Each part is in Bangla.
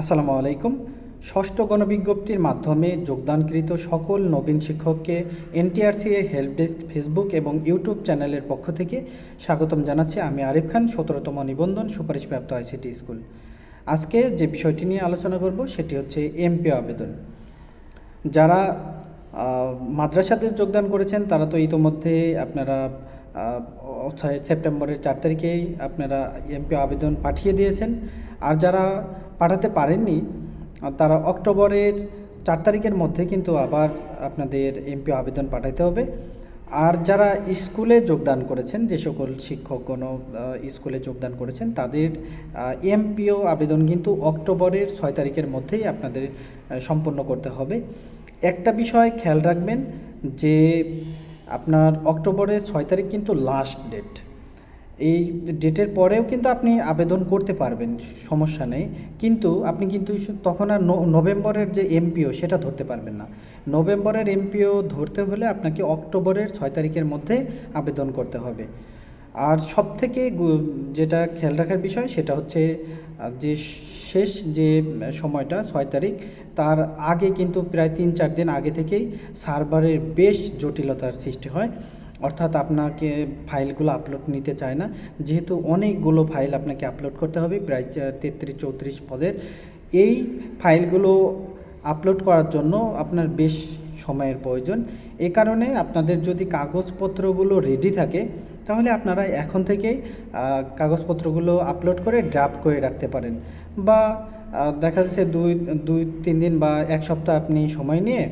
আসসালামু আলাইকুম। ষষ্ঠ গণবিজ্ঞপ্তির মাধ্যমে যোগদানকৃত সকল নবীন শিক্ষককে এনটিআরসিএ হেল্প ডেস্ক, ফেসবুক এবং ইউটিউব চ্যানেলের পক্ষ থেকে স্বাগতম জানাচ্ছি আমি আরিফ খান, সতেরোতম নিবন্ধন সুপারিশপ্রাপ্ত আইসিটি স্কুল। আজকে যে বিষয়টি নিয়ে আলোচনা করব সেটি হচ্ছে এমপি আবেদন। যারা মাদ্রাসাতে যোগদান করেছেন তারা তো ইতোমধ্যে আপনারা ছয় সেপ্টেম্বরের চার তারিখেই আপনারা এমপি আবেদন পাঠিয়ে দিয়েছেন। আর যারা পাঠাতে পারেননি। তারা অক্টোবরের চার তারিখের মধ্যে কিন্তু আবার আপনাদের এমপি আবেদন পাঠাতে হবে। আর যারা স্কুলে যোগদান করেছেন যে সকল শিক্ষকগণ আহ, স্কুলে যোগদান করেছেন তাদের এমপিও আবেদন কিন্তু অক্টোবরের ছয় তারিখের মধ্যেই আপনাদের সম্পন্ন করতে হবে। একটা বিষয় খেয়াল রাখবেন যে আপনার অক্টোবরের ছয় তারিখ কিন্তু লাস্ট ডেট এই ডেটের পরেও কিন্তু আপনি আবেদন করতে পারবেন, সমস্যা নেই। কিন্তু আপনি কিন্তু তখন আর নভেম্বরের যে এমপিও সেটা ধরতে পারবেন না। নভেম্বরের এমপিও ধরতে হলে আপনাকে অক্টোবরের ছয় তারিখের মধ্যে আবেদন করতে হবে। আর সব থেকে যেটা খেয়াল রাখার বিষয়, সেটা হচ্ছে যে শেষ যে সময়টা, ছয় তারিখ, তার আগে কিন্তু প্রায় তিন চার দিন আগে থেকেই সার্ভারের বেশ জটিলতার সৃষ্টি হয়। অর্থাৎ আপনাকে ফাইলগুলো আপলোড নিতে চায় না। যেহেতু অনেকগুলো ফাইল আপনাকে আপলোড করতে হবে, প্রায় তেত্রিশ, চৌত্রিশ পদের। এই ফাইলগুলো আপলোড করার জন্য আপনার বেশ সময়ের প্রয়োজন। এ কারণে আপনাদের যদি কাগজপত্রগুলো রেডি থাকে, তাহলে আপনারা এখন থেকেই কাগজপত্রগুলো আপলোড করে ড্রাফট করে রাখতে পারেন। বা দেখা যাচ্ছে দুই দুই, তিন দিন বা এক সপ্তাহ আপনি সময় নিয়ে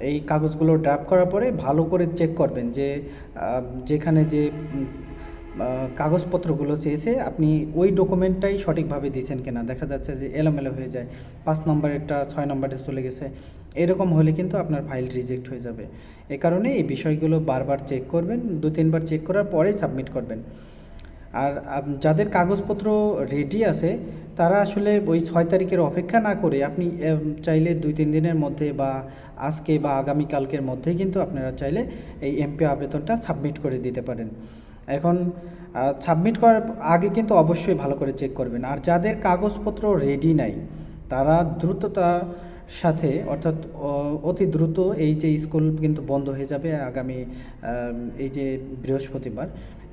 এই কাগজগুলো ড্রাফট করার পরে ভালো করে চেক করবেন যে যেখানে যে কাগজপত্রগুলো চেয়েছে আপনি ওই ডকুমেন্টটাই সঠিকভাবে দিয়েছেন কিনা। দেখা যাচ্ছে যে এলোমেলো হয়ে যায়, পাঁচ নম্বরেরটা, ছয় নম্বরে চলে গেছে। এরকম হলে কিন্তু আপনার ফাইল রিজেক্ট হয়ে যাবে। এ কারণে এই বিষয়গুলো বারবার চেক করবেন, দু, তিনবার চেক করার পরে সাবমিট করবেন। আর যাদের কাগজপত্র রেডি আছে তারা আসলে ওই ছয় তারিখের অপেক্ষা না করে, আপনি চাইলে দুই, তিন দিনের মধ্যে বা আজকে বা আগামীকালকের মধ্যে কিন্তু আপনারা চাইলে এই এমপি আবেদনটা সাবমিট করে দিতে পারেন। এখন সাবমিট করার আগে কিন্তু অবশ্যই ভালো করে চেক করবেন। আর যাদের কাগজপত্র রেডি নাই, তারা দ্রুততা সাথে, অর্থাৎ অতি দ্রুত এই যে স্কুল কিন্তু বন্ধ হয়ে যাবে আগামী এই যে বৃহস্পতিবার,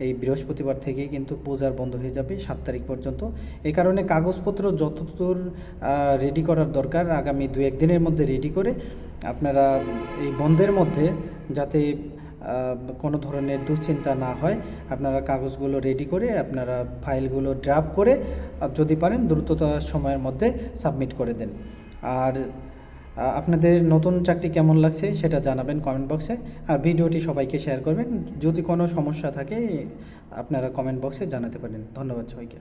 এই বৃহস্পতিবার থেকেই কিন্তু পূজার বন্ধ হয়ে যাবে সাত তারিখ পর্যন্ত। এই কারণে কাগজপত্র যতদূর রেডি করার দরকার, আগামী দু একদিনের মধ্যে রেডি করে আপনারা এই বন্ধের মধ্যে যাতে কোনো ধরনের দুশ্চিন্তা না হয়, আপনারা কাগজগুলো রেডি করে, আপনারা ফাইলগুলো ড্রাফট করে যদি পারেন দ্রুততার সময়ের মধ্যে সাবমিট করে দেন। আর আপনাদের নতুন চাকরি কেমন লাগছে সেটা জানাবেন কমেন্ট বক্সে আর ভিডিওটি সবাইকে শেয়ার করবেন। যদি কোনো সমস্যা থাকে, আপনারা কমেন্ট বক্সে জানাতে পারেন। ধন্যবাদ সবাইকে।